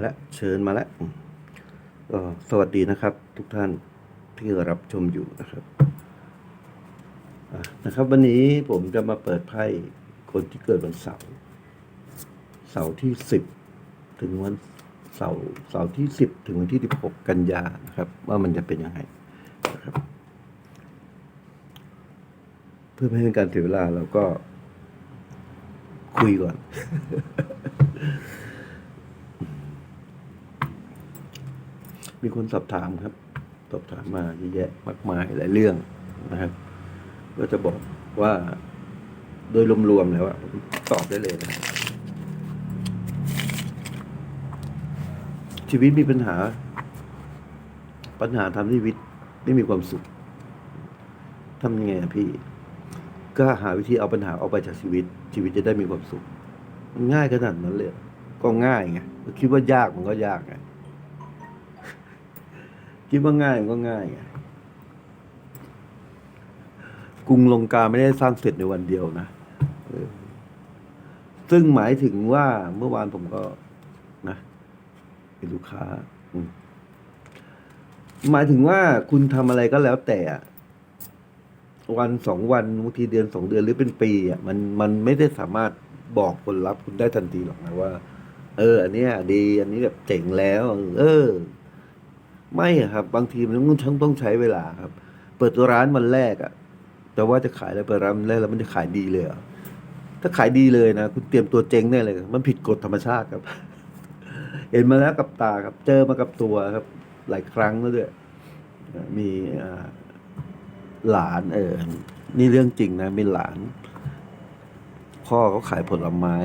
แล้วเชิญมาแล้วก็สวัสดีนะครับ ทุกท่านที่รับชมอยู่นะครับะนะครับ วันนี้ผมจะมาเปิดไพ่คนที่เกิดวันเสาร์เสาร์ที่สิบถึงวันเสาร์เสาร์ที่สิบถึงวันที่สิบหกกันยานะครับ ว่ามันจะเป็นยังไงนะครับ เพื่อไม่ให้เป็นการเสียเวลาเราก็คุยก่อน มีคนสอบถามครับ สอบถามมาเยอะแยะมากมายหลายเรื่องนะครับก็จะบอกว่าโดยรวมๆแล้วตอบได้เลยนะชีวิตมีปัญหา ปัญหาทำให้ชีวิตไม่มีความสุขทำยังไงพี่ ก็หาวิธีเอาปัญหาออกไปจากชีวิต ชีวิตจะได้มีความสุข ง่ายขนาดนั้นเลย ก็ง่ายไงคิดว่ายากมันก็ยากไง คิดว่าง่ายมันก็ง่ายไงกรุงลงกาไม่ได้สร้างเสร็จในวันเดียวนะซึ่งหมายถึงว่าเมื่อวานผมก็นะเป็นลูกค้าหมายถึงว่าคุณทำอะไรก็แล้วแต่วันสองวันบางทีเดือนสองเดือนหรือเป็นปีอะมันมันไม่ได้สามารถบอกผลลัพธ์คุณได้ทันทีหรอกนะว่า เออ อันเนี้ยดี อันนี้แบบเจ๋งแล้ว เออ ไม่อะครับ บางทีมันต้องต้องต้องใช้เวลาครับ เปิดร้านวันแรกอะแต่ว่าจะขายแล้วเปิดร้านวันแรกแล้วมันจะขายดีเลยเหรอถ้าขายดีเลยนะคุณเตรียมตัวเจ๊งแน่เลย มันผิดกฎธรรมชาติครับ เห็นมาแล้วกับตาครับ เจอมากับตัวครับ หลายครั้งแล้วด้วยมีหลานเออ นี่เรื่องจริงนะมีหลาน พ่อเขาขายผลไม้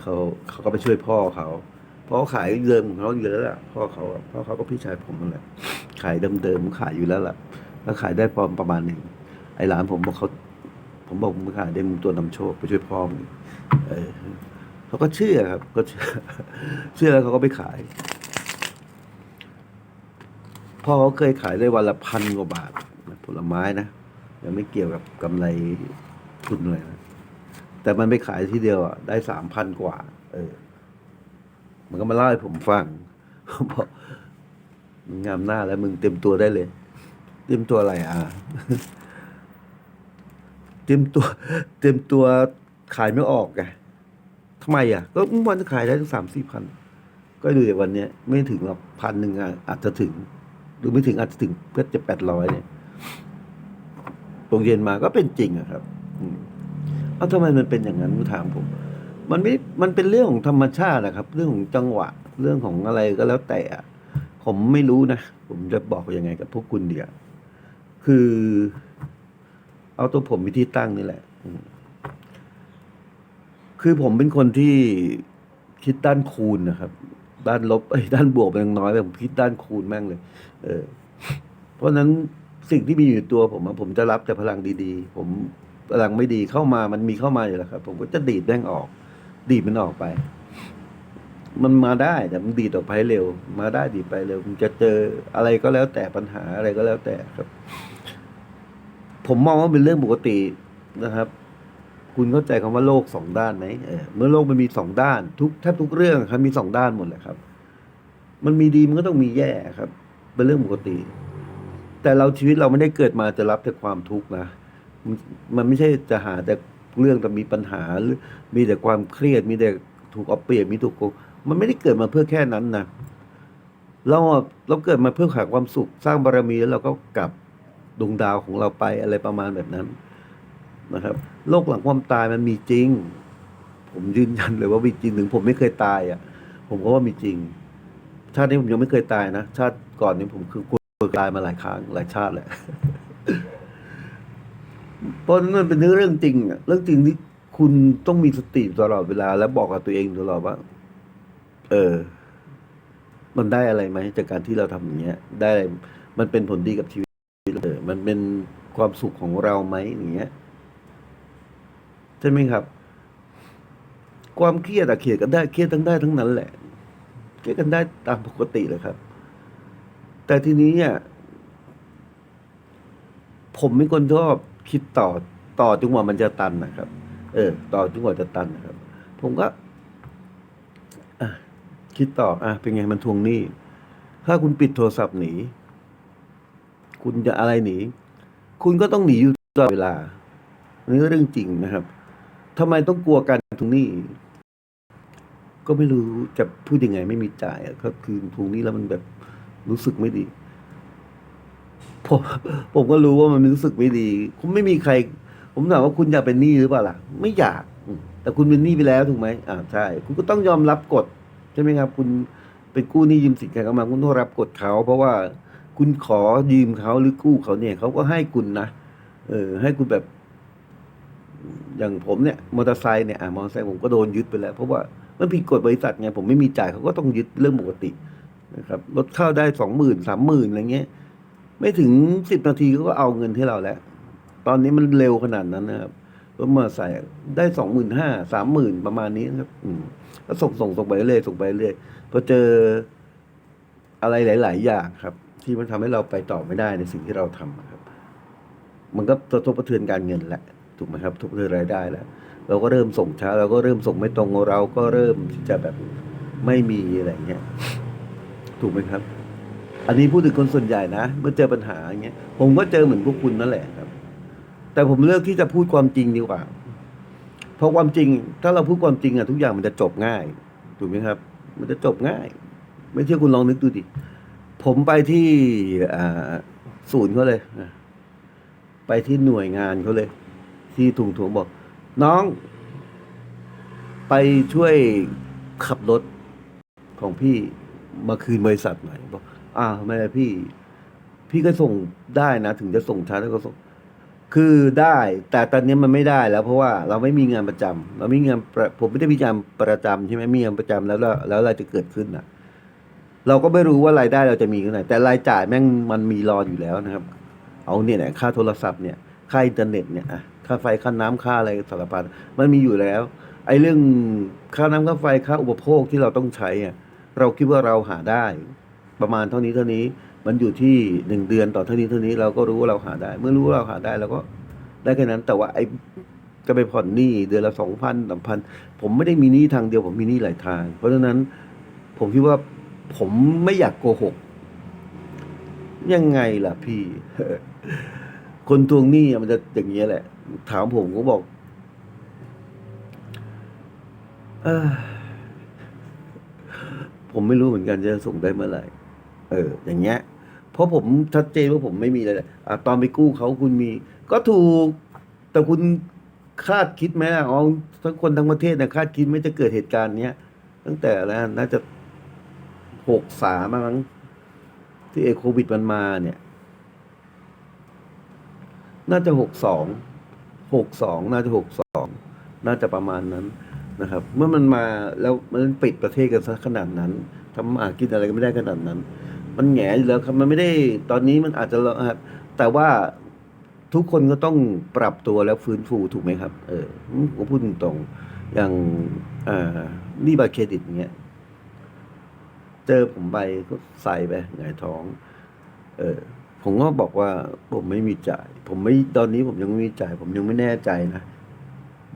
เขาเขาก็ไปช่วยพ่อเขา เพราะขายเดิมของเขาอยู่แล้วล่ะพ่อเขาพ่อเขาก็พี่ชายผมนั่นแหละขายเดิมๆขายอยู่แล้วล่ะ แล้วขายได้พอประมาณหนึ่งไอ้หลานผมบอกเขาผมบอกมึงขายได้มึงตัวนำโชคไปช่วยพ่อมึงเออเขาก็เชื่อครับ ก็เชื่อเชื่อแล้วเขาก็ไปขายพ่อเขาเคยขายได้วันละพันกว่าบาทผลไม้นะยังไม่เกี่ยวกับกำไรทุนเลยนะแต่มันไปขายที่เดียวอะได้สามพันกว่า เออ มันก็มาเล่าให้ผมฟังบอกมึงงามหน้าแล้วมึงเต็มตัวได้เลย เต็มตัวอะไรอะเต็มตัว เต็มตัวขายไม่ออกไงทำไมอะ ก็วันขายได้ถึงสามสี่พัน ก็ดูอย่างวันเนี้ย ไม่ถึงหรอกพันหนึ่งอะอาจจะถึง หรือไม่ถึงอาจจะถึงเพื่อจะแปดร้อยเนี่ยตรงเย็นมาก็เป็นจริงอะครับ อืมเอาทำไมมันเป็นอย่างนั้นถามผม มันไม่ มันเป็นเรื่องของธรรมชาตินะครับ เรื่องของจังหวะ เรื่องของอะไรก็แล้วแต่ ผมไม่รู้นะ ผมจะบอกยังไงกับพวกคุณเดียวคือ เอาตัวผมไปที่ตั้งนี่แหละ คือผมเป็นคนที่คิดด้านคูณนะครับ ด้านลบไอ้ยด้านบวกมันยังน้อยไปผมคิดด้านคูณแม่งเลย เออ เพราะนั้นสิ่งที่มีอยู่ตัวผมผมจะรับแต่พลังดีๆ ผมพลังไม่ดีเข้ามามันมีเข้ามาอยู่แล้วครับ ผมก็จะดีดแม่งออก ดีดมันออกไป มันมาได้แต่มันดีดออกไปเร็ว มาได้ดีดไปเร็วมันจะเจออะไรก็แล้วแต่ปัญหาอะไรก็แล้วแต่ครับ ผมมองว่าเป็นเรื่องปกตินะครับ คุณเข้าใจคำว่าโลกสองด้านไหมเออเมื่อโลกมันมีสองด้าน ทุกแทบทุกเรื่องครับมีสองด้านหมดแหละครับ มันมีดีมันก็ต้องมีแย่ครับ เป็นเรื่องปกติ แต่เราชีวิตเราไม่ได้เกิดมาจะรับแต่ความทุกข์นะมันมันไม่ใช่จะหาแต่ เรื่องแต่มีปัญหาหรือมีแต่ความเครียด มีแต่ถูกเอาเปรียบมีถูกโกงมันไม่ได้เกิดมาเพื่อแค่นั้นนะเราเราเกิดมาเพื่อหาความสุขสร้างบารมีแล้วเราก็กลับดวงดาวของเราไปอะไรประมาณแบบนั้นนะครับโลกหลังความตายมันมีจริง ผมยืนยันเลยว่ามีจริงถึงผมไม่เคยตายอะ ผมก็ว่ามีจริง ชาตินี้ผมยังไม่เคยตายนะชาติก่อนนี้ผมคือคนตายมาหลายครั้งหลายชาติแหละ เพราะนั้นมันเป็นเรื่องจริงอะเรื่องจริงที่คุณต้องมีสติตลอดเวลา และบอกกับตัวเองตลอดว่า เออ มันได้อะไรไหมจากการที่เราทำอย่างเงี้ย ได้อะไรมันเป็นผลดีกับชีวิตเออมันเป็นความสุขของเราไหมอย่างเงี้ยใช่ไหมครับ ความเครียดอะเครียดกันได้เครียดทั้งได้ทั้งนั้นแหละเครียดกันได้ตามปกติเลยครับ แต่ทีนี้อะผมเป็นคนชอบ คิดต่อต่อจนกว่ามันจะตันนะครับ เออ ต่อจนกว่าจะตันนะครับ ผมก็คิดต่ออะเป็นไงมันทวงหนี้ ถ้าคุณปิดโทรศัพท์หนี คุณจะอะไรหนี คุณก็ต้องหนีอยู่ตลอดเวลาอันนี้ก็เรื่องจริงนะครับทำไมต้องกลัวการทวงหนี้ ก็ไม่รู้จะพูดยังไงไม่มีจ่ายก็คือทวงหนี้แล้วมันแบบรู้สึกไม่ดี ผมผมก็รู้ว่ามันรู้สึกไม่ดี คุณไม่มีใคร ผมถามว่าคุณอยากเป็นหนี้หรือเปล่าล่ะ ไม่อยาก แต่คุณเป็นหนี้ไปแล้วถูกไหมอ่าใช่ คุณก็ต้องยอมรับกฎใช่ไหมครับ คุณไปกู้หนี้ยืมสินใครเข้ามา คุณต้องรับกฎเขาเพราะว่าคุณขอยืมเขาหรือกู้เขาเนี่ยเขาก็ให้คุณนะเออ ให้คุณแบบ อย่างผมเนี่ยมอเตอร์ไซค์เนี่ยอะมอเตอร์ไซค์ผมก็โดนยึดไปแล้ว เพราะว่ามันผิดกฎบริษัทไงผมไม่มีจ่ายเขาก็ต้องยึดเรื่องปกตินะครับรถเข้าได้สองหมื่นสามหมื่นอะไรเงี้ย ไม่ถึงสิบนาทีเขาก็เอาเงินให้เราแล้ว ตอนนี้มันเร็วขนาดนั้นนะครับรถมอเตอร์ไซค์ได้สองหมื่นห้าสามหมื่นประมาณนี้ครับ อืมก็ส่งส่งส่งไปเรื่อยส่งไปเรื่อยพอเจออะไรหลาย ๆ อย่างครับ ที่มันทำให้เราไปต่อไม่ได้ในสิ่งที่เราทำครับ มันก็กระทบกระเทือนการเงินแหละถูกไหมครับทุกเทือนรายได้แล้ว เราก็เริ่มส่งช้า เราก็เริ่มส่งไม่ตรงเราก็เริ่มที่จะแบบไม่มีอะไรเงี้ยถูกไหมครับ อันนี้พูดถึงคนส่วนใหญ่นะเมื่อเจอปัญหาอย่างเงี้ย ผมก็เจอเหมือนพวกคุณนั่นแหละครับ แต่ผมเลือกที่จะพูดความจริงดีกว่า เพราะความจริง ถ้าเราพูดความจริงอะทุกอย่างมันจะจบง่าย ถูกไหมครับ มันจะจบง่าย ไม่เชื่อคุณลองนึกดูดิ ผมไปที่ศูนย์เขาเลย ไปที่หน่วยงานเขาเลย ที่ถุงถุงบอก น้อง ไปช่วยขับรถของพี่มาคืนบริษัทหน่อยบอก อ้าวทำไมล่ะพี่ พี่ก็ส่งได้นะ ถึงจะส่งช้าแล้วก็ส่ง คือได้ แต่ตอนนี้มันไม่ได้แล้ว เพราะว่าเราไม่มีงานประจำเราไม่มีงานประผมไม่ได้มีงานประจำใช่ไหมมีงานประจำแล้วแล้วแล้วอะไรจะเกิดขึ้นอะ เราก็ไม่รู้ว่ารายได้เราจะมีเท่าไหร่แต่รายจ่ายแม่งมันมีรออยู่แล้วนะครับ เอาเนี่ยแหละค่าโทรศัพท์เนี่ยค่าอินเทอร์เน็ตเนี่ยอะค่าไฟค่าน้ำค่าอะไรสารพัดมันมีอยู่แล้ว ไอ้เรื่องค่าน้ำค่าไฟค่าอุปโภคที่เราต้องใช้อะเราคิดว่าเราหาได้ ประมาณเท่านี้เท่านี้ มันอยู่ที่หนึ่งเดือนต่อเท่านี้เท่านี้เราก็รู้ว่าเราหาได้ เมื่อรู้ว่าเราหาได้เราก็ได้แค่นั้น แต่ว่าไอ้จะไปผ่อนหนี้เดือนละสองพันสามพันผมไม่ได้มีหนี้ทางเดียวผมมีหนี้หลายทาง เพราะฉะนั้นผมคิดว่าผมไม่อยากโกหก ยังไงล่ะพี่ คนทวงหนี้มันจะอย่างนี้ยแหละ ถามผมก็บอกอผมไม่รู้เหมือนกันจะส่งได้เมื่อไหร่ เออ อย่างเงี้ย เพราะผมชัดเจนว่าผมไม่มีเลยอะตอนไปกู้เขาคุณมี ก็ถูก แต่คุณคาดคิดไหมอะอ๋อทั้งคนทั้งประเทศนะคาดคิดไม่จะเกิดเหตุการณ์เนี้ยตั้งแต่แล้วน่าจะหกสามมั้งที่เอโควิดมันมาเนี่ย น่าจะหกสองหกสองน่าจะหกสองน่าจะประมาณนั้นนะครับ เมื่อมันมาแล้วมันปิดประเทศกันซะขนาดนั้นทำมาหากินอะไรก็ไม่ได้ขนาดนั้น มันแหงอยู่แล้วครับมันไม่ได้ตอนนี้มันอาจจะครับแต่ว่าทุกคนก็ต้องปรับตัวแล้วฟื้นฟูถูกไหมครับ เออผมพูดตรงๆอย่างอนี่บัตรเครดิตเงี้ยเจอผมไปก็ใส่ไปหงายท้อง เออผมก็บอกว่าผมไม่มีจ่าย ผมไม่ตอนนี้ผมยังไม่มีจ่าย ผมยังไม่แน่ใจนะ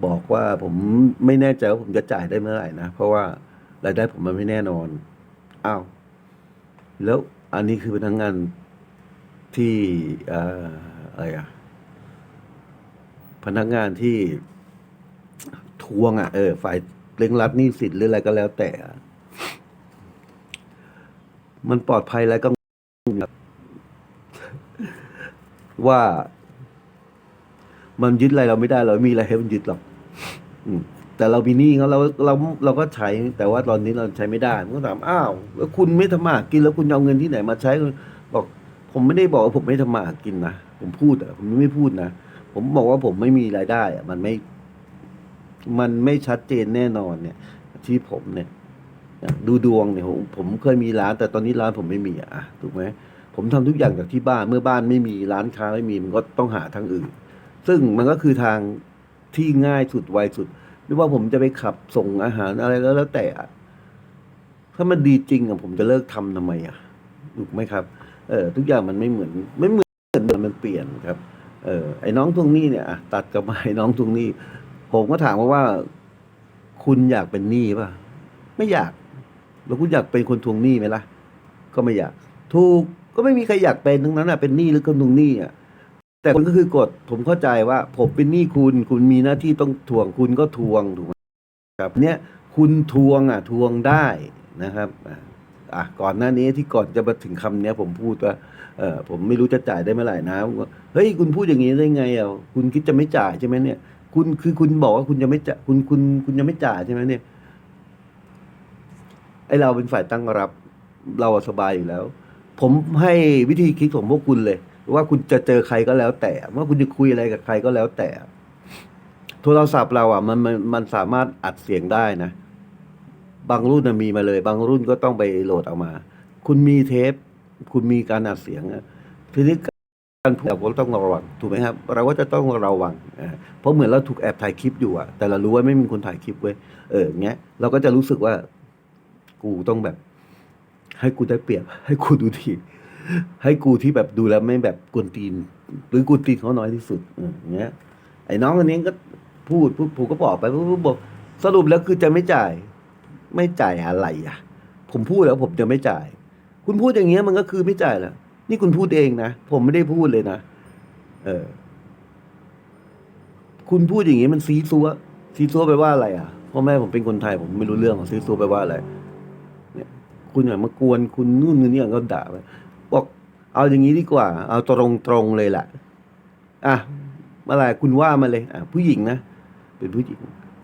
บอกว่าผมไม่แน่ใจว่าผมจะจ่ายได้เมื่อไหร่นะเพราะว่ารายได้ผมมันไม่แน่นอนอ้าว แล้วอันนี้คือพนักงานที่เอออะไรอะพนักงานที่ทวงอะ เออ ฝ่ายเร่งรัดหนี้สินหรืออะไรก็แล้วแต่ มันปลอดภัยแล้วก็ว่า มันยึดอะไรเราไม่ได้เราไม่มีอะไรให้มันยึดหรอกอืม แต่เรามีหนี้เขาเราเราเราก็ใช้แต่ว่าตอนนี้เราใช้ไม่ได้มันก็ถามอ้าวแล้วคุณไม่ทำมาหากินแล้วคุณเอาเงินที่ไหนมาใช้บอก ผมไม่ได้บอกว่าผมไม่ทำมาหากินนะผมพูดอะผมไม่พูดนะผมบอกว่าผมไม่มีรายได้อะมันไม่ มันไม่ชัดเจนแน่นอนเนี่ย ที่ผมเนี่ยดูดวงเนี่ยผมผมเคยมีร้าน แต่ตอนนี้ร้านผมไม่มีอะถูกไหมผมทำทุกอย่างจากที่บ้านเมื่อบ้านไม่มีร้านค้าไม่มีมันก็ต้องหาทางอื่น ซึ่งมันก็คือทางที่ง่ายสุดไวสุด ไม่ว่าผมจะไปขับส่งอาหารอะไรก็แล้วแต่ ถ้ามันดีจริงอะผมจะเลิกทำทำไมอะถูกไหมครับ เออทุกอย่างมันไม่เหมือน ไม่เหมือนมันเปลี่ยนครับ เออไอ้น้องทวงหนี้เนี่ยตัดกับมาไอ้น้องทวงหนี้ ผมก็ถามว่าว่า คุณอยากเป็นหนี้ป่ะ ไม่อยาก แล้วคุณอยากเป็นคนทวงหนี้ไหมล่ะ ก็ไม่อยาก ถูกก็ไม่มีใครอยากเป็นทั้งนั้นอะเป็นหนี้หรือคนทวงหนี้อะ แต่คนก็คือกฎผมเข้าใจว่า ผมเป็นหนี้คุณคุณมีหน้าที่ต้องทวงคุณก็ทวงถูกไหมครับเนี่ยคุณทวงอะทวงได้นะครับอะก่อนหน้านี้ที่ก่อนจะมาถึงคำเนี้ย ผมพูดว่าเออผมไม่รู้จะจ่ายได้เมื่อไหร่นะผมก็เฮ้ยคุณพูดอย่างนี้ได้ไงอะคุณคิดจะไม่จ่ายใช่ไหมเนี่ย คุณคือคุณบอกว่าคุณจะไม่จ่ายคุณคุณคุณจะไม่จ่ายใช่ไหมเนี่ยไอเราเป็นฝ่ายตั้งรับ เราสบายอยู่แล้ว ผมให้วิธีคิดของพวกคุณเลย ว่าคุณจะเจอใครก็แล้วแต่ ว่าคุณจะคุยอะไรกับใครก็แล้วแต่ โทรศัพท์เราอะมันมันมันสามารถอัดเสียงได้นะ บางรุ่นมีมาเลย บางรุ่นก็ต้องไปโหลดเอามา คุณมีเทป คุณมีการอัดเสียงอะทีนี้การพูดเราต้องระวังถูกไหมครับ เราก็จะต้องระวังอ่าเพราะเหมือนเราถูกแอบถ่ายคลิปอยู่อะแต่เรารู้ว่าไม่มีคนถ่ายคลิปเว้ยเอองเงี้ยเราก็จะรู้สึกว่า กูต้องแบบ ให้กูได้เปรียบ ให้กูดูดี ให้กูที่แบบดูแล้วไม่แบบกวนตีน หรือกวนตีนเขาน้อยที่สุดอย่างเงี้ย ไอ้น้องคนนี้ก็พูดพูดผมก็บอกไปพูดบอกสรุปแล้วคือจะไม่จ่าย ไม่จ่ายอะไรอะ ผมพูดแล้วผมจะไม่จ่าย คุณพูดอย่างเงี้ยมันก็คือไม่จ่ายแหละนี่คุณพูดเองนะผมไม่ได้พูดเลยนะเออ คุณพูดอย่างเงี้ยมันซีซัวซีซัวไปว่าอะไร อะพ่อแม่ผมเป็นคนไทย ผมไม่รู้เรื่องของซีซัวไปว่าอะไร เนี่ย คุณอย่ามากวนคุณนู่นนี่ก็ด่าไป เอาอย่างนี้ดีกว่า เอาตรงตรงๆเลยแหละอะอะไรคุณว่ามาเลยอะผู้หญิงนะเป็นผู้หญิง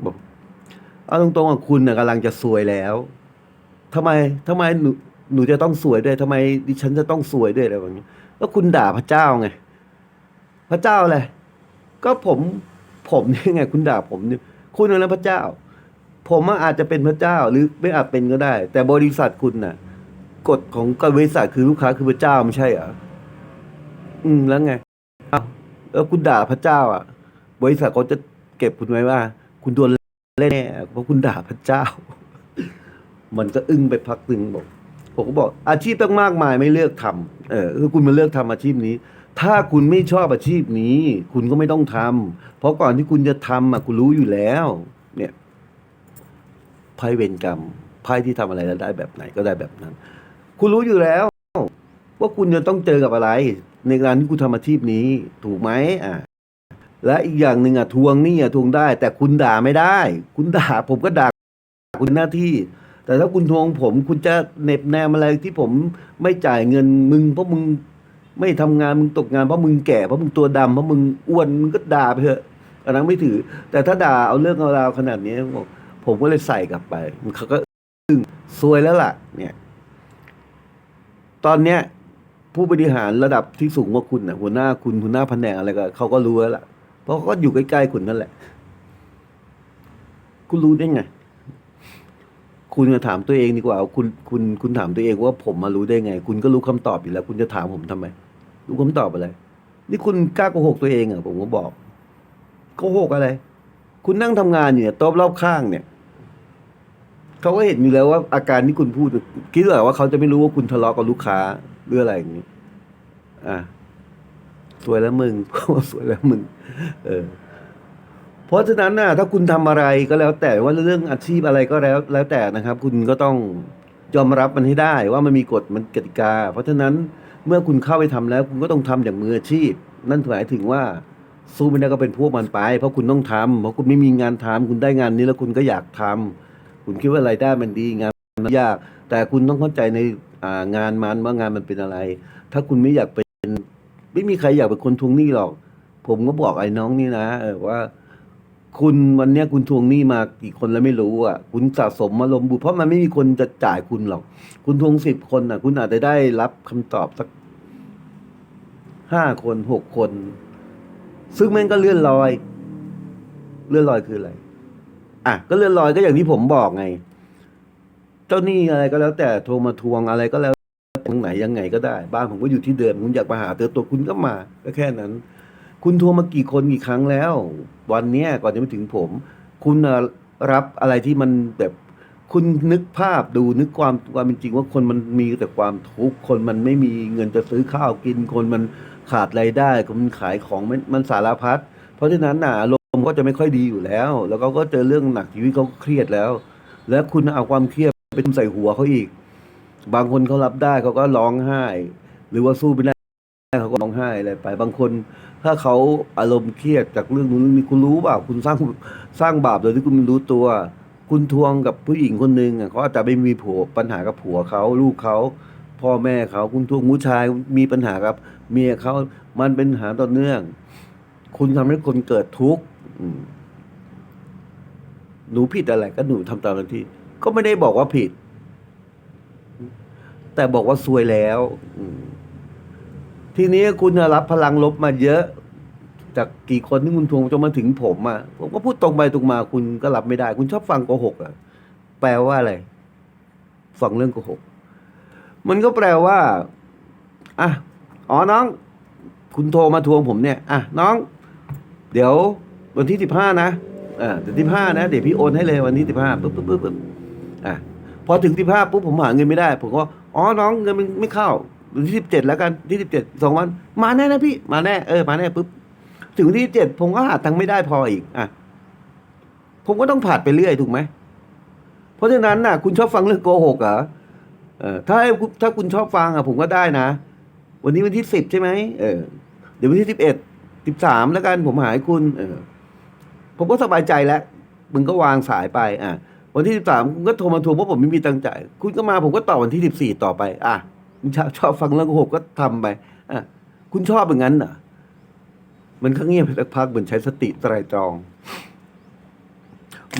บอกเอาตรงๆอะคุณน่ะกำลังจะสวยแล้วทำไมทำไมหนูหนูจะต้องสวยด้วยทำไมดิฉันจะต้องสวยด้วยอะไรแบบนี้แล้วคุณด่าพระเจ้าไงพระเจ้าอะไรก็ผมผมนี่ไง คุณด่าผมเนี่ยคุณเป็นพระเจ้า ผมอะอาจจะเป็นพระเจ้าหรือไม่อาจเป็นก็ได้ แต่บริษัทคุณน่ะ กฎของกบริษัทคือลูกค้าคือพระเจ้าไม่ใช่เหรออืมแล้วไงอ้าวแล้วคุณด่าพระเจ้า อะ บริษัทเขาจะเก็บคุณไว้ว่า คุณโดนเล่นแน่เพราะคุณด่าพระเจ้า มันก็อึ้งไปพักหนึ่งบอกผมก็บอก อาชีพตั้งมากมายไม่เลือกทำเออคือคุณมาเลือกทำอาชีพนี้ ถ้าคุณไม่ชอบอาชีพนี้ คุณก็ไม่ต้องทำเพราะก่อนที่คุณจะทำอะคุณรู้อยู่แล้ว เนี่ยไพ่เวรกรรมไพ่ที่ทำอะไรแล้วได้แบบไหนก็ได้แบบนั้น คุณรู้อยู่แล้ว ว่าคุณจะต้องเจอกับอะไร ในการที่คุณทำอาชีพนี้ ถูกไหมอ่าและอีกอย่างหนึ่งอะทวงนี่อะทวงได้ แต่คุณด่าไม่ได้ คุณด่าผมก็ด่าคุณหน้าที่ แต่ถ้าคุณทวงผม คุณจะเหน็บแนมอะไรที่ผมไม่จ่ายเงินมึง เพราะมึงไม่ทำงานมึงตกงานเพราะมึงแก่เพราะมึงตัวดำเพราะมึงอ้วนมึงก็ด่าไปเถอะอันนั้นไม่ถือ แต่ถ้าด่าเอาเรื่องเอาราวขนาดนี้ผมก็เลยใส่กลับไปมันเขาก็อึ้งซวยแล้วล่ะเนี่ย ตอนเนี้ยผู้บริหารระดับที่สูงกว่าคุณน่ะหัวหน้าคุณหัวหน้าแผนกอะไรก็เขาก็รู้แล้วล่ะ เพราะเขาก็อยู่ใกล้ๆคุณนั่นแหละ คุณรู้ได้ไง คุณมาถามตัวเองดีกว่าคุณคุณคุณถามตัวเองว่าผมมารู้ได้ไง คุณก็รู้คำตอบอยู่แล้ว คุณจะถามผมทำไม รู้คำตอบอะไร นี่คุณกล้าโกหกตัวเองเหรอผมก็บอกโกหกอะไร คุณนั่งทำงานอยู่เนี่ยโต๊ะรอบข้างเนี่ย เขาก็เห็นอยู่แล้วว่าอาการที่คุณพูดคิดเหรอว่าเขาจะไม่รู้ว่าคุณทะเลาะกับลูกค้าหรืออะไรอย่างนี้ อะสวยแล้วมึงสวยแล้วมึง เออ เพราะฉะนั้นน่ะ ถ้าคุณทำอะไรก็แล้ว แต่ว่าเรื่องอาชีพอะไรก็แล้ว แล้วแต่นะครับ คุณก็ต้องยอมรับมันให้ได้ ว่ามันมีกฎมันกติกา เพราะฉะนั้นเมื่อคุณเข้าไปทำแล้ว คุณก็ต้องทำอย่างมืออาชีพ นั่นหมายถึงว่าสู้ไม่ได้ก็เป็นพวกมันไป เพราะคุณต้องทำเพราะคุณไม่มีงานทำคุณได้งานนี้แล้วคุณก็อยากทำ คุณคิดว่ารายได้มันดีงานมันยาก แต่คุณต้องเข้าใจในงานมันว่างานมันเป็นอะไร ถ้าคุณไม่อยากเป็นไม่มีใครอยากเป็นคนทวงหนี้หรอก ผมก็บอกไอ้น้องนี่นะว่า คุณวันเนี้ยคุณทวงหนี้มากี่คนแล้วไม่รู้อะ คุณสะสมมาลมบุเพราะมันไม่มีคนจะจ่ายคุณหรอก คุณทวงสิบคนอะ คุณอาจจะได้รับคำตอบสักห้าคนหกคน ซึ่งมันก็เลื่อนลอย เลื่อนลอยคืออะไร อะก็เลื่อนลอยก็อย่างที่ผมบอกไง เจ้าหนี้อะไรก็แล้วแต่โทรมาทวงอะไรก็แล้วทางไหนยังไงก็ได้ บ้านผมก็อยู่ที่เดิมคุณอยากมาหาเจอตัวคุณก็มาก็แค่นั้น คุณทวงมากี่คนกี่ครั้งแล้ว วันเนี้ยก่อนจะไปถึงผม คุณรับอะไรที่มันแบบคุณนึกภาพดูนึกความความเป็นจริงว่าคนมันมีแต่ความทุกข์คนมันไม่มีเงินจะซื้อข้าวกินคนมันขาดรายได้คนมันขายของมันมันสารพัดเพราะฉะนั้นน่ะอาร ก็จะไม่ค่อยดีอยู่แล้ว แล้วเขาก็เจอเรื่องหนักชีวิตเขาเครียดแล้ว แล้วคุณเอาความเครียดเป็นใส่หัวเขาอีก บางคนเขารับได้เขาก็ร้องไห้ หรือว่าสู้ไม่ได้เขาก็ร้องไห้อะไรไป บางคน ถ้าเขาอารมณ์เครียดจากเรื่องนู้นนี้คุณรู้เปล่าคุณสร้างสร้างบาปโดยที่คุณไม่รู้ตัว คุณทวงกับผู้หญิงคนหนึ่งเขาอาจจะไม่มีผัวปัญหากับผัวเขาลูกเขาพ่อแม่เขาคุณทวงผู้ชายมีปัญหากับ เมียเขามันเป็นปัญหาต่อเนื่อง คุณทำให้คนเกิดทุกข์ หนูผิดอะไรก็หนูทำตามหน้าที่ ก็ไม่ได้บอกว่าผิด แต่บอกว่าซวยแล้วทีนี้คุณน่ะรับพลังลบมาเยอะ จากกี่คนที่คุณทวงจนมาถึงผมอะผมก็พูดตรงไปตรงมา คุณก็รับไม่ได้ คุณชอบฟังโกหกอะ แปลว่าอะไร ฟังเรื่องโกหก มันก็แปลว่าอะอ๋อน้อง คุณโทรมาทวงผมเนี่ย อะ น้อง เดี๋ยว วันที่สิบห้านะอ่าเดี๋ยวสิบห้านะ เดี๋ยวพี่โอนให้เลยวันที่สิบห้าปุ๊บปุ๊บปุ๊บปุ๊บอะพอถึงสิบห้าปุ๊บผมหาเงินไม่ได้ ผมก็อ๋อน้องเงินมันไม่เข้าวันที่สิบเจ็ดแล้วกันที่สิบเจ็ดสองวันมาแน่นะพี่มาแน่เออมาแน่ปุ๊บถึงวันที่เจ็ดผมก็หาตังค์ไม่ได้พออีกอะผมก็ต้องผ่านไปเรื่อยถูกไหมเพราะฉะนั้นน่ะ คุณชอบฟังเรื่องโกหกเหรอเออถ้าถ้าคุณชอบฟังอะ ผมก็ได้นะ วันนี้วันที่สิบใช่ไหมเออเดี๋ยววันที่สิบเอ็ดสิบสามแล้วกันผมหาให้คุณ เออ ผมก็สบายใจแล้วมึงก็วางสายไปอะวันที่สิบสามคุณก็โทรมาทวงเพราะผมไม่มีตังค์จ่ายคุณก็มาผมก็ต่อวันที่สิบสี่ต่อไป อะคุณชอบชอบฟังเรื่องโกหกก็ทำไปอะคุณชอบอย่างนั้นเหรอมันก็เงียบไปสักพักเหมือนใช้สติไตรตรอง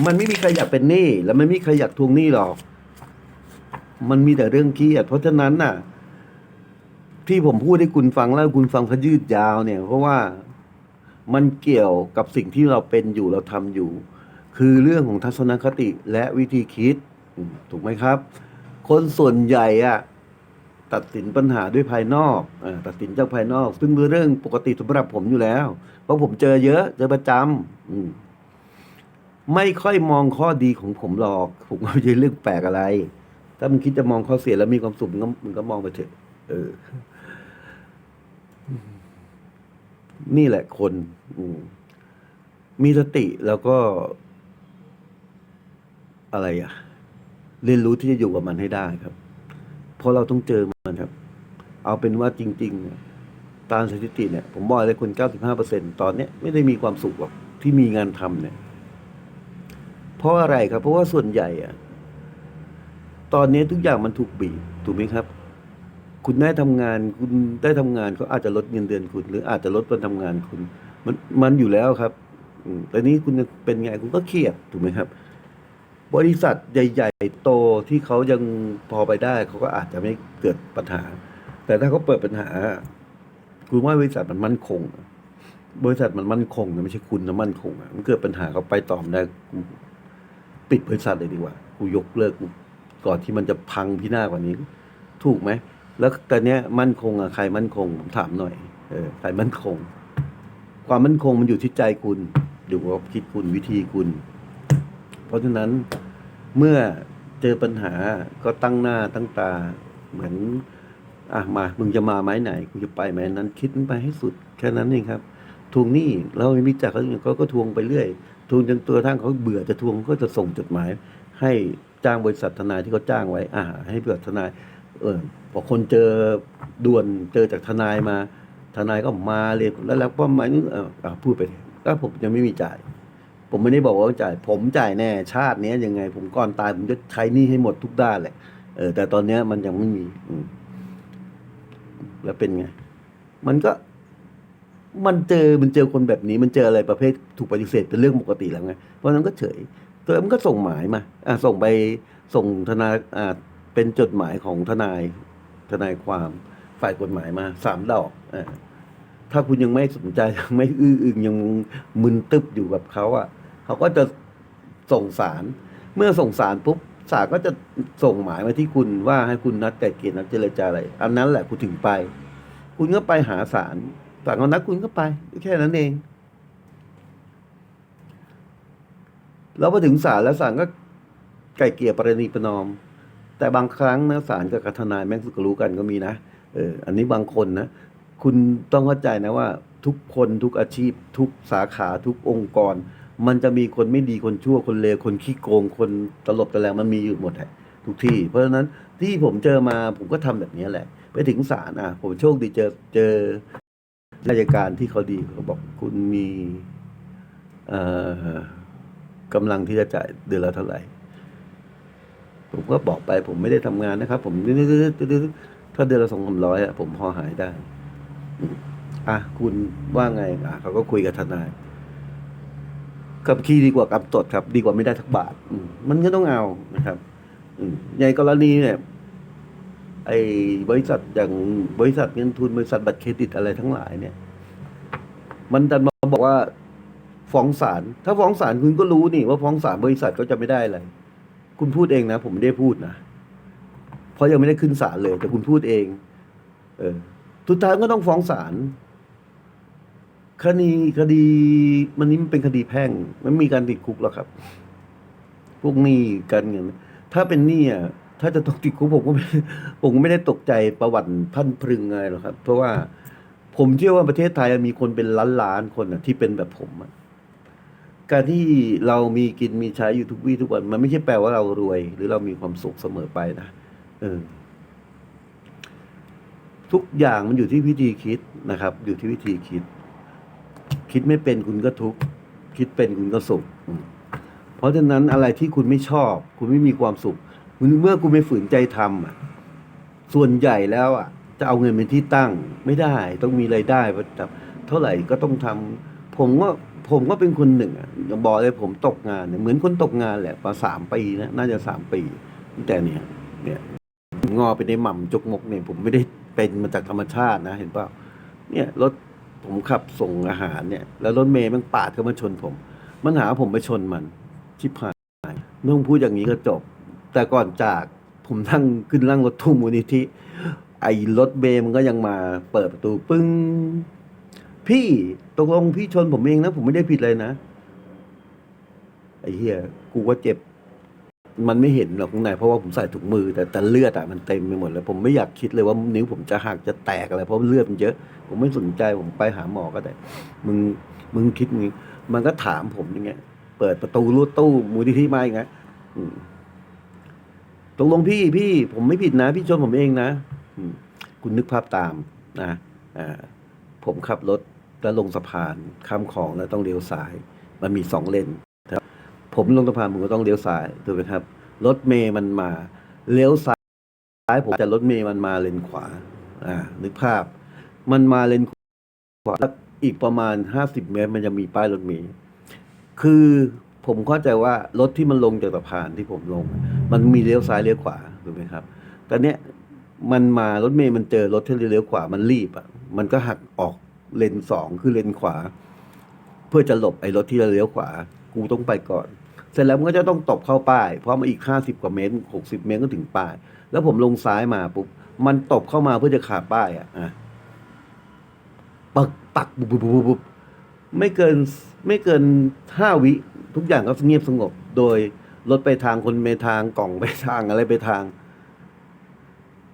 มันไม่มีใครอยากเป็นหนี้แล้วไม่มีใครอยากทวงหนี้หรอก มันมีแต่เรื่องเครียด เพราะฉะนั้นน่ะ ที่ผมพูดให้คุณฟังแล้วคุณฟังพยืดยาวเนี่ย เพราะว่า มันเกี่ยวกับสิ่งที่เราเป็นอยู่เราทำอยู่ คือเรื่องของทัศนคติและวิธีคิด ถูกไหมครับ คนส่วนใหญ่อะตัดสินปัญหาด้วยภายนอกอาตัดสินจากภายนอก ซึ่งเป็นเรื่องปกติสำหรับผมอยู่แล้ว เพราะผมเจอเยอะ เจอประจำอืมไม่ค่อยมองข้อดีของผมหรอก ผมก็ไม่ใช่เรื่องแปลกอะไร ถ้ามึงคิดจะมองข้อเสียแล้วมีความสุขมึงก็มึงก็มองไปเถอะเออ นี่แหละคนอืมีสติแล้วก็ อะไรอะเรียนรู้ที่จะอยู่กับมันให้ได้ครับ เพราะเราต้องเจอมันครับ เอาเป็นว่าจริงๆเนี่ยตามสถิติเนี่ย ผมบอกเลยคน 95%ตอนเนี้ยไม่ได้มีความสุขหรอกที่มีงานทำเนี่ย เพราะอะไรครับ เพราะว่าส่วนใหญ่อะตอนนี้ทุกอย่างมันถูกบีบถูกไหมครับ คุณได้ทำงาน คุณได้ทำงานก็อาจจะลดเงินเดือนคุณ หรืออาจจะลดวันทำงานคุณ มันมันอยู่แล้วครับแต่นี้คุณเป็นไงคุณก็เครียดถูกไหมครับ บริษัทใหญ่ ๆ โตที่เขายังพอไปได้เขาก็อาจจะไม่เกิดปัญหา แต่ถ้าเขาเปิดปัญหา คุณว่าบริษัทมันมั่นคง บริษัทมันมั่นคงนะไม่ใช่คุณนะมั่นคงมันเกิดปัญหาเขาไปต่อไม่ได้กูปิดบริษัทเลยดีกว่า กูยกเลิกก่อนที่มันจะพังพินาศกว่านี้ ถูกไหม แล้วตอนนี้มั่นคงอะใครมั่นคงผมถามหน่อยเออใครมั่นคง ความมั่นคงมันอยู่ที่ใจคุณอยู่กับคิดคุณวิธีคุณ เพราะฉะนั้นเมื่อเจอปัญหาก็ตั้งหน้าตั้งตาเหมือนอะมามึงจะมาไม้ไหนกูจะไปไม้นั้นคิดไปให้สุดแค่นั้นเองครับทวงหนี้เราไม่มีจักเขาเขาก็ทวงไปเรื่อยทวงจนตัวทั้งเขาเบื่อจะทวงก็จะส่งจดหมาย ให้จ้างบริษัททนายที่เขาจ้างไว้อ่าให้เบื่อทนาย เออพอคนเจอด่วนเจอจากทนายมา ทนายก็มาเรียแล้วแล้วก็มายนึงเอออะพูดไปก็ผมยังไม่มีจ่าย ผมไม่ได้บอกว่าจ่าย ผมจ่ายแน่ชาติเนี้ยยังไง ผมก่อนตายผมจะใช้หนี้ให้หมดทุกด้านแหละเออแต่ตอนเนี้ยมันยังไม่มี อืม แล้วเป็นไง มันก็ มันเจอมันเจอคนแบบนี้มันเจออะไรประเภทถูกปฏิเสธเป็นเรื่องปกติแล้วไงเพราะนั้นก็เฉยตัวมันก็ส่งหมายมาอ่าส่งไปส่งทนาอ่า เป็นจดหมายของทนายทนายความฝ่ายกฎหมายมาสามดอกอถ้าคุณยังไม่สนใจยังไม่อื้ออึงยังมึนตึบอยู่กับเขาอะเขาก็จะส่งสาร เมื่อส่งสารปุ๊บศาลก็จะส่งหมายมาที่คุณว่าให้คุณนัดไก่เกลียนัดเจรจาอะไร อันนั้นแหละคุณถึงไป คุณก็ไปหาศาลศาลเขานัดคุณก็ไป แค่นั้นเอง แล้วพอถึงศาลแล้วศาลก็ไก่เกลี่ยประนีประนอม แต่บางครั้งนะศาลกับทนายแม่งสุกรู้กันก็มีนะเอออันนี้บางคนนะ คุณต้องเข้าใจนะว่า ทุกคนทุกอาชีพ ทุกสาขาทุกองค์กร มันจะมีคนไม่ดีคนชั่วคนเลวคนขี้โกง คนตลบตะแลงมันมีอยู่หมดแหละทุกที่ เพราะฉะนั้นที่ผมเจอมาผมก็ทำแบบนี้แหละ ไปถึงศาลอะ ผมโชคดีเจอเจอราชการที่เขาดีเขาบอกคุณมีเอ่อกำลังที่จะจ่ายเดือนละเท่าไหร่ ผมก็บอกไป ผมไม่ได้ทำงานนะครับ ผมถ้าเดือนละสองสามร้อยอะผมพอหายได้อะคุณว่าไงอะเขาก็คุยกับทนายกับขี้ดีกว่ากับตดครับ ดีกว่าไม่ได้ทักบาทมันก็ต้องเอานะครับอืมในกรณีเนี่ยไอ้บริษัทอย่างบริษัทเงินทุนบริษัทบัตรเครดิตอะไรทั้งหลายเนี่ย มันดันมาบอกว่าฟ้องศาลถ้าฟ้องศาลคุณก็รู้นี่ว่าฟ้องศาลบริษัทก็จะไม่ได้อะไร คุณพูดเองนะ ผมไม่ได้พูดนะ เพราะยังไม่ได้ขึ้นศาลเลย แต่คุณพูดเอง เออสุดท้ายก็ต้องฟ้องศาลคดีคดี มันนี้มันเป็นคดีแพ่ง มันไม่มีการติดคุกหรอกครับ พวกหนี้การเงินถ้าเป็นหนี้อะถ้าจะต้องติดคุกผมก็ไม่ผมไม่ได้ตกใจประวัติพันพรึงอะไรหรอกครับ เพราะว่าผมเชื่อว่าประเทศไทยมีคนเป็นล้านล้านคนอะ ที่เป็นแบบผมอะ การที่เรามีกินมีใช้อยู่ทุกวี่ทุกวัน มันไม่ใช่แปลว่าเรารวย หรือเรามีความสุขเสมอไปนะเออทุกอย่างมันอยู่ที่วิธีคิดนะครับ อยู่ที่วิธีคิด คิดไม่เป็นคุณก็ทุกข์คิดเป็นคุณก็สุข เพราะฉะนั้นอะไรที่คุณไม่ชอบ คุณไม่มีความสุขคุณเมื่อคุณไม่ฝืนใจทำอะ ส่วนใหญ่แล้วอะ จะเอาเงินเป็นที่ตั้ง ไม่ได้ ต้องมีรายได้ประจำเท่าไหร่ก็ต้องทำผมก็ ผมก็เป็นคนหนึ่งอะอย่าบอกเลยผมตกงานเนี่ยเหมือนคนตกงานแหละมาสามปีนะน่าจะสามปีตั้งแต่เนี่ยเนี่ยงอไปในหม่ำจกมกเนี่ยผมไม่ได้เป็นมาจากธรรมชาตินะ เห็นเปล่าเนี่ยรถผมขับส่งอาหารเนี่ย แล้วรถเมย์มันปาดเข้ามาชนผม มันหาผมไปชนมัน ชิบหายไม่ต้องพูดอย่างนี้ก็จบ แต่ก่อนจากผมนั่งขึ้นนั่งรถทุ่มมูลนิธิไอ้รถเบย์มันก็ยังมาเปิดประตูปึ้ง พี่ตกลงพี่ชนผมเองนะ ผมไม่ได้ผิดเลยนะไอ้เหี้ยกูว่าเจ็บ มันไม่เห็นหรอกข้างในเพราะว่าผมใส่ถุงมือ แต่แต่เลือดอะมันเต็มไปหมดเลยผมไม่อยากคิดเลยว่านิ้วผมจะหักจะแตกอะไรเพราะเลือดมันเยอะ ผมไม่สนใจผมไปหาหมอก็ได้ มึงมึงคิดมึงมันก็ถามผมอย่างเงี้ย เปิดประตูรูดตู้มูลนิธิมาอย่างเงี้ยตกลงพี่พี่ ผมไม่ผิดนะ พี่ชนผมเองนะคุณนึกภาพตามนะอ่าผมขับรถ แล้วลงสะพานข้ามคลองแล้วต้องเลี้ยวซ้าย มันมีสองเลนครับ ผมลงสะพานผมก็ต้องเลี้ยวซ้ายถูกไหมครับ รถเมย์มันมาเลี้ยวซ้ายผมแต่รถเมย์มันมาเลนขวา อ่า นึกภาพ มันมาเลนขวาแล้วอีกประมาณห้าสิบเมตร มันจะมีป้ายรถเมย์คือผมเข้าใจว่ารถที่มันลงจากสะพานที่ผมลง มันมีเลี้ยวซ้ายเลี้ยวขวาถูกไหมครับแต่เนี้ยมันมารถเมย์มันเจอรถที่เลี้ยวขวามันรีบอะมันก็หักออก เลนสองคือเลนขวา เพื่อจะหลบไอ้รถที่เลี้ยวขวา กูต้องไปก่อน เสร็จแล้วมันก็จะต้องตบเข้าป้าย เพราะมาอีกห้าสิบกว่าเมตรหกสิบเมตรก็ถึงป้าย แล้วผมลงซ้ายมาปุ๊บมันตบเข้ามาเพื่อจะขาดป้ายอะปักปักบุบบุบบุบบุบไม่เกินไม่เกินห้าวิ ทุกอย่างก็เงียบสงบ โดยรถไปทางคนไปทางกล่องไปทางอะไรไปทาง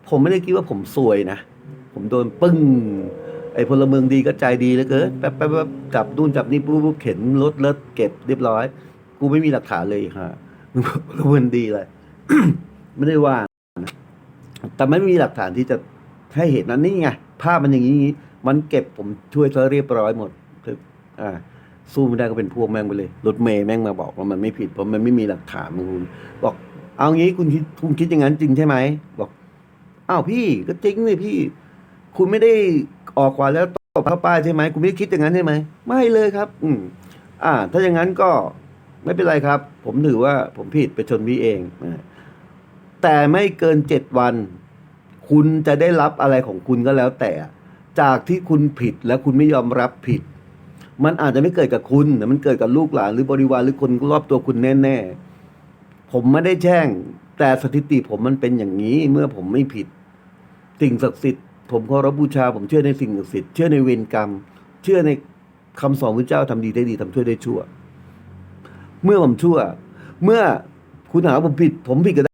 ผมไม่ได้คิดว่าผมซวยนะ ผมโดนปึ้ง ไอ้พลเมืองดีก็ใจดีเหลือเกินแป๊บแป๊บจับนู่นจับนี่ปุ๊บปุ๊บเข็นรถเลิศเก็บเรียบร้อย กูไม่มีหลักฐานเลยฮะมึงพลเมืองดีเลยไม่ได้ว่านะแต่ไม่มีหลักฐานที่จะให้เห็นนั้นนี่ไงภาพมันอย่างนี้มันเก็บผมช่วยเธอเรียบร้อยหมดคืออ่าสู้ไม่ได้ก็เป็นพวกแม่งไปเลย รถเมย์แม่งมาบอกว่ามันไม่ผิดเพราะมันไม่มีหลักฐานมึงบอกเอางี้คุณคิดคุณคิดอย่างนั้นจริงใช่ไหมบอกอ้าวพี่ก็จริงเลยพี่ คุณไม่ได้ ออกกว่าแล้วตบเข้าป้ายใช่ไหมคุณไม่คิดอย่างนั้นใช่ไหมไม่เลยครับ อืมอ่า ถ้าอย่างนั้นก็ไม่เป็นไรครับ ผมถือว่าผมผิดไปชนพี่เองแต่ไม่เกินเจ็ดวัน คุณจะได้รับอะไรของคุณก็แล้วแต่ จากที่คุณผิดและคุณไม่ยอมรับผิด มันอาจจะไม่เกิดกับคุณแต่มันเกิดกับลูกหลานหรือบริวารหรือคนรอบตัวคุณแน่ๆผมไม่ได้แช่ง แต่สถิติผมมันเป็นอย่างนี้เมื่อผมไม่ผิดสิ่งศักดิ์สิทธิ์ ผมเคารพบูชา ผมเชื่อในสิ่งศักดิ์สิทธิ์เชื่อในเวรกรรม เชื่อในคำสอนพระเจ้าทำดีได้ดีทำชั่วได้ชั่ว เมื่อผมชั่ว เมื่อคุณหาผมผิด ผมผิดก็ไ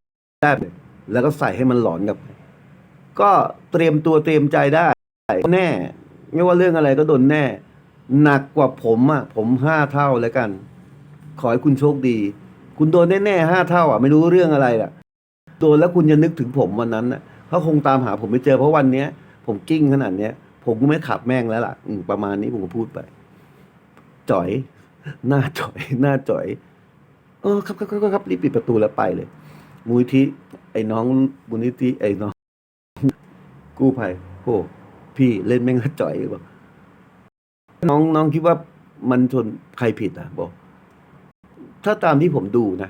ด้เลยแล้วก็ใส่ให้มันหลอนกับ ก็เตรียมตัวเตรียมใจได้แน่ ไม่ว่าเรื่องอะไรก็โดนแน่ หนักกว่าผมอะ ผมห้าเท่าแล้วกัน ขอให้คุณโชคดี คุณโดนแน่ๆห้าเท่า อะ ไม่รู้เรื่องอะไรล่ะตัวแล้วคุณจะนึกถึงผมวันนั้นน่ะ เขาคงตามหาผมไม่เจอเพราะวันเนี้ย ผมกิ้งขนาดเนี้ย ผมก็ไม่ขับแม่งแล้วล่ะอืมประมาณนี้ผมก็พูดไปจ่อย หน้าจ่อย หน้าจ่อยเออครับครับครับครับรีบปิดประตูแล้วไปเลยมูลนิธิไอ้น้องมูลนิธิไอ้น้อง กู้ภัยโอ้พี่เล่นแม่งแล้วจ่อยบอกน้องน้องคิดว่ามันชนใครผิดอะบอก ถ้าตามที่ผมดูนะ